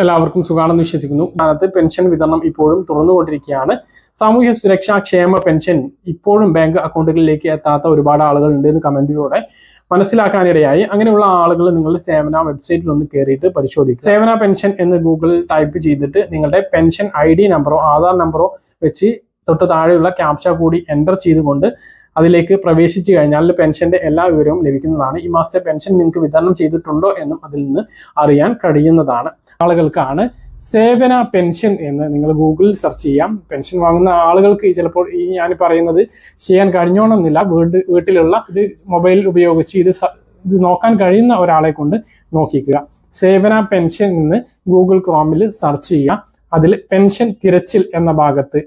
എല്ലാവർക്കും സുഖാണെന്ന് വിശ്വസിക്കുന്നു. കാലത്ത് പെൻഷൻ വിതരണം ഇപ്പോഴും തുറന്നുകൊണ്ടിരിക്കുകയാണ്. സാമൂഹ്യ സുരക്ഷാ ക്ഷേമ പെൻഷൻ ഇപ്പോഴും ബാങ്ക് അക്കൗണ്ടുകളിലേക്ക് എത്താത്ത ഒരുപാട് ആളുകൾ ഉണ്ട് എന്ന് കമന്റിലൂടെ മനസ്സിലാക്കാനിടയായി. അങ്ങനെയുള്ള ആളുകൾ നിങ്ങളുടെ സേവന വെബ്സൈറ്റിൽ ഒന്ന് കയറിയിട്ട് പരിശോധിക്കും സേവന പെൻഷൻ എന്ന് ഗൂഗിളിൽ ടൈപ്പ് ചെയ്തിട്ട് നിങ്ങളുടെ പെൻഷൻ ഐ നമ്പറോ ആധാർ നമ്പറോ വെച്ച് തൊട്ട് താഴെയുള്ള ക്യാപ്ച കൂടി എന്റർ ചെയ്തുകൊണ്ട് അതിലേക്ക് പ്രവേശിച്ചു കഴിഞ്ഞാൽ പെൻഷന്റെ എല്ലാ വിവരവും ലഭിക്കുന്നതാണ്. ഈ മാസത്തെ പെൻഷൻ നിങ്ങൾക്ക് വിതരണം ചെയ്തിട്ടുണ്ടോ എന്നും അതിൽ നിന്ന് അറിയാൻ കഴിയുന്നതാണ്. ആളുകൾക്കാണ് സേവന പെൻഷൻ എന്ന് നിങ്ങൾ ഗൂഗിളിൽ സെർച്ച് ചെയ്യാം. പെൻഷൻ വാങ്ങുന്ന ആളുകൾക്ക് ചിലപ്പോൾ ഈ ഞാൻ പറയുന്നത് ചെയ്യാൻ കഴിഞ്ഞോണമെന്നില്ല വീട് വീട്ടിലുള്ള ഇത് മൊബൈൽ ഉപയോഗിച്ച് ഇത് ഇത് നോക്കാൻ കഴിയുന്ന ഒരാളെ കൊണ്ട് നോക്കിക്കുക. സേവന പെൻഷൻ എന്ന് ഗൂഗിൾ ക്രോമിൽ സെർച്ച് ചെയ്യുക. അതിൽ പെൻഷൻ തിരച്ചിൽ എന്ന ഭാഗത്ത്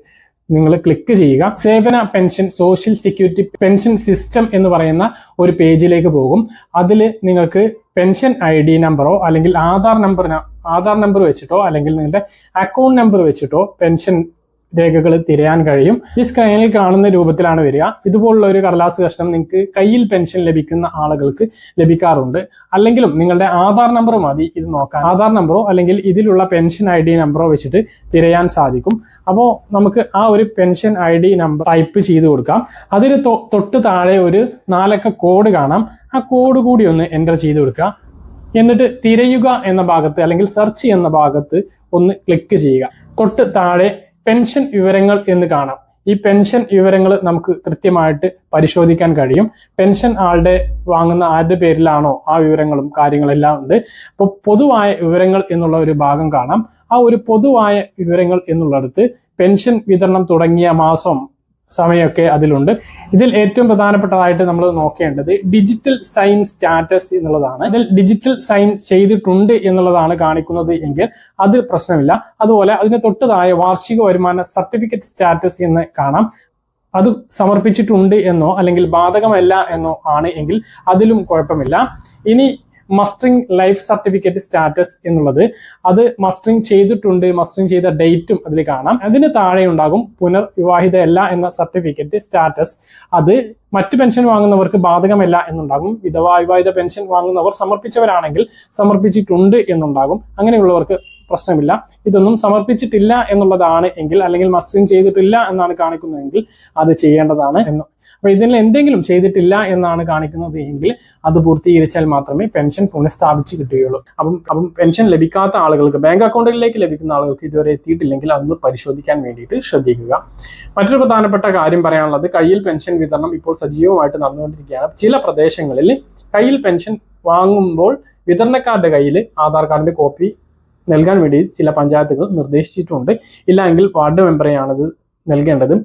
നിങ്ങൾ ക്ലിക്ക് ചെയ്യുക. സേവന pension social security pension system എന്ന് പറയുന്ന ഒരു പേജിലേക്ക് പോകും. അതിൽ നിങ്ങൾക്ക് പെൻഷൻ ഐ ഡി നമ്പറോ അല്ലെങ്കിൽ ആധാർ നമ്പർ ആധാർ നമ്പർ വെച്ചിട്ടോ അല്ലെങ്കിൽ നിങ്ങളുടെ അക്കൗണ്ട് നമ്പർ വെച്ചിട്ടോ പെൻഷൻ രേഖകൾ തിരയാൻ കഴിയും. ഈ സ്ക്രീനിൽ കാണുന്ന രൂപത്തിലാണ് വരിക. ഇതുപോലുള്ള ഒരു കടലാസ് കഷ്ണം നിങ്ങൾക്ക് കയ്യിൽ പെൻഷൻ ലഭിക്കുന്ന ആളുകൾക്ക് ലഭിക്കാറുണ്ട്. അല്ലെങ്കിലും നിങ്ങളുടെ ആധാർ നമ്പർ മതി. ഇത് നോക്കാൻ. ആധാർ നമ്പറോ അല്ലെങ്കിൽ ഇതിലുള്ള പെൻഷൻ ഐ ഡി നമ്പറോ വെച്ചിട്ട് തിരയാൻ സാധിക്കും. അപ്പോൾ നമുക്ക് ആ ഒരു pension I D number type ചെയ്ത് കൊടുക്കാം. അതിൽ തൊട്ട് താഴെ ഒരു നാലക്ക കോഡ് കാണാം. ആ കോഡ് കൂടി ഒന്ന് എന്റർ ചെയ്ത് കൊടുക്കുക. എന്നിട്ട് തിരയുക എന്ന ഭാഗത്ത് അല്ലെങ്കിൽ സെർച്ച് എന്ന ഭാഗത്ത് ഒന്ന് ക്ലിക്ക് ചെയ്യുക. തൊട്ട് താഴെ പെൻഷൻ വിവരങ്ങൾ എന്ന് കാണാം. ഈ പെൻഷൻ വിവരങ്ങൾ നമുക്ക് കൃത്യമായിട്ട് പരിശോധിക്കാൻ കഴിയും. പെൻഷൻ ആളുടെ വാങ്ങുന്ന ആരുടെ പേരിലാണോ ആ വിവരങ്ങളും കാര്യങ്ങളെല്ലാം ഉണ്ട്. അപ്പോൾ പൊതുവായ വിവരങ്ങൾ എന്നുള്ള ഒരു ഭാഗം കാണാം. ആ ഒരു പൊതുവായ വിവരങ്ങൾ എന്നുള്ളിടത്ത് പെൻഷൻ വിതരണം തുടങ്ങിയ മാസം സമയമൊക്കെ അതിലുണ്ട്. ഇതിൽ ഏറ്റവും പ്രധാനപ്പെട്ടതായിട്ട് നമ്മൾ നോക്കേണ്ടത് ഡിജിറ്റൽ സൈൻ സ്റ്റാറ്റസ് എന്നുള്ളതാണ്. ഇതിൽ ഡിജിറ്റൽ സൈൻ ചെയ്തിട്ടുണ്ട് എന്നുള്ളതാണ് കാണിക്കുന്നത് എങ്കിൽ അത് പ്രശ്നമില്ല. അതുപോലെ അതിന് തൊട്ടതായ വാർഷിക വരുമാന സർട്ടിഫിക്കറ്റ് സ്റ്റാറ്റസ് എന്ന് കാണാം. അത് സമർപ്പിച്ചിട്ടുണ്ട് എന്നോ അല്ലെങ്കിൽ ബാധകമല്ല എന്നോ ആണ് എങ്കിൽ അതിലും കുഴപ്പമില്ല. ഇനി മസ്റ്ററിംഗ് ലൈഫ് സർട്ടിഫിക്കറ്റ് സ്റ്റാറ്റസ് എന്നുള്ളത്. അത് മസ്റ്ററിംഗ് ചെയ്തിട്ടുണ്ട് മസ്റ്ററിംഗ് ചെയ്ത ഡേറ്റും അതിൽ കാണാം. അതിന് താഴെ ഉണ്ടാകും പുനർവിവാഹിതയല്ല എന്ന സർട്ടിഫിക്കറ്റ് സ്റ്റാറ്റസ് അത് മറ്റു പെൻഷൻ വാങ്ങുന്നവർക്ക് ബാധകമല്ല എന്നുണ്ടാകും. വിധവാ വിവാഹിത പെൻഷൻ വാങ്ങുന്നവർ സമർപ്പിച്ചവരാണെങ്കിൽ സമർപ്പിച്ചിട്ടുണ്ട് എന്നുണ്ടാകും. അങ്ങനെയുള്ളവർക്ക് പ്രശ്നമില്ല. ഇതൊന്നും സമർപ്പിച്ചിട്ടില്ല എന്നുള്ളതാണ് എങ്കിൽ അല്ലെങ്കിൽ മസ്റ്ററിങ് ചെയ്തിട്ടില്ല എന്നാണ് കാണിക്കുന്നതെങ്കിൽ അത് ചെയ്യേണ്ടതാണ് എന്ന്. അപ്പൊ ഇതിൽ എന്തെങ്കിലും ചെയ്തിട്ടില്ല എന്നാണ് കാണിക്കുന്നത് എങ്കിൽ അത് പൂർത്തീകരിച്ചാൽ മാത്രമേ പെൻഷൻ പുനഃസ്ഥാപിച്ച് കിട്ടുകയുള്ളൂ. അപ്പം അപ്പം പെൻഷൻ ലഭിക്കാത്ത ആളുകൾക്ക് ബാങ്ക് അക്കൗണ്ടുകളിലേക്ക് ലഭിക്കുന്ന ആളുകൾക്ക് ഇതുവരെ എത്തിയിട്ടില്ലെങ്കിൽ അതൊന്ന് പരിശോധിക്കാൻ വേണ്ടിയിട്ട് ശ്രദ്ധിക്കുക. മറ്റൊരു പ്രധാനപ്പെട്ട കാര്യം പറയാനുള്ളത് കയ്യിൽ പെൻഷൻ വിതരണം ഇപ്പോൾ സജീവമായിട്ട് നടന്നുകൊണ്ടിരിക്കുകയാണ്. ചില പ്രദേശങ്ങളിൽ കയ്യിൽ പെൻഷൻ വാങ്ങുമ്പോൾ വിതരണക്കാരുടെ കയ്യിൽ ആധാർ കാർഡിന്റെ കോപ്പി നൽകാൻ വേണ്ടി ചില പഞ്ചായത്തുകൾ നിർദ്ദേശിച്ചിട്ടുണ്ട്. ഇല്ലെങ്കിൽ വാർഡ് മെമ്പറെയാണത് നൽകേണ്ടത്.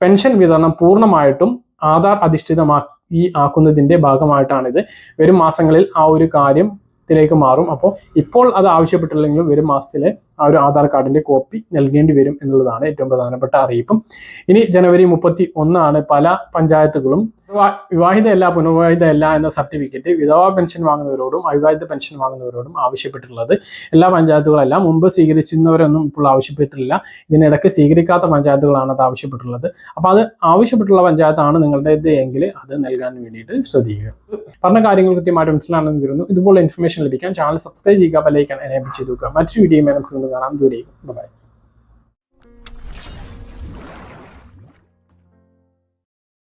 പെൻഷൻ വിതരണം പൂർണമായിട്ടും ആധാർ അധിഷ്ഠിതമാക്കി ആക്കുന്നതിന്റെ ഭാഗമായിട്ടാണിത്. വരും മാസങ്ങളിൽ ആ ഒരു കാര്യം ത്തിലേക്ക് മാറും. അപ്പോൾ ഇപ്പോൾ അത് ആവശ്യപ്പെട്ടില്ലെങ്കിലും വരും മാസത്തിലെ ആ ഒരു ആധാർ കാർഡിന്റെ കോപ്പി നൽകേണ്ടി വരും എന്നുള്ളതാണ് ഏറ്റവും പ്രധാനപ്പെട്ട അറിയിപ്പും. ഇനി ജനുവരി മുപ്പത്തി ഒന്നാണ് പല പഞ്ചായത്തുകളും വിവാഹിതയല്ല പുനർവിവാഹിതയല്ല എന്ന സർട്ടിഫിക്കറ്റ് വിധവാ പെൻഷൻ വാങ്ങുന്നവരോടും അവിവാഹിത പെൻഷൻ വാങ്ങുന്നവരോടും ആവശ്യപ്പെട്ടിട്ടുള്ളത്. എല്ലാ പഞ്ചായത്തുകളെല്ലാം മുമ്പ് സ്വീകരിച്ചിരുന്നവരൊന്നും ഇപ്പോൾ ആവശ്യപ്പെട്ടിട്ടില്ല. ഇതിനിടയ്ക്ക് സ്വീകരിക്കാത്ത പഞ്ചായത്തുകളാണ് അത് ആവശ്യപ്പെട്ടിട്ടുള്ളത്. അപ്പോൾ അത് ആവശ്യപ്പെട്ടുള്ള പഞ്ചായത്താണ് നിങ്ങളുടേത് എങ്കിൽ അത് നൽകാൻ വേണ്ടിയിട്ട് ശ്രദ്ധിക്കുക. പറഞ്ഞ കാര്യങ്ങൾ കൃത്യമായിട്ട് മനസ്സിലാണെന്ന് കരുതുന്നു. ഇതുപോലെ ഇൻഫർമേഷൻ ലഭിക്കാൻ ചാനൽ സബ്സ്ക്രൈബ് ചെയ്യുക ബെല്ലൈക്കൻ എനേബിൾ ചെയ്തു മറ്റൊരു വീഡിയോയുമായി നമുക്ക് കാണാൻ കാണാം. ദൂരേക്കും ബൈ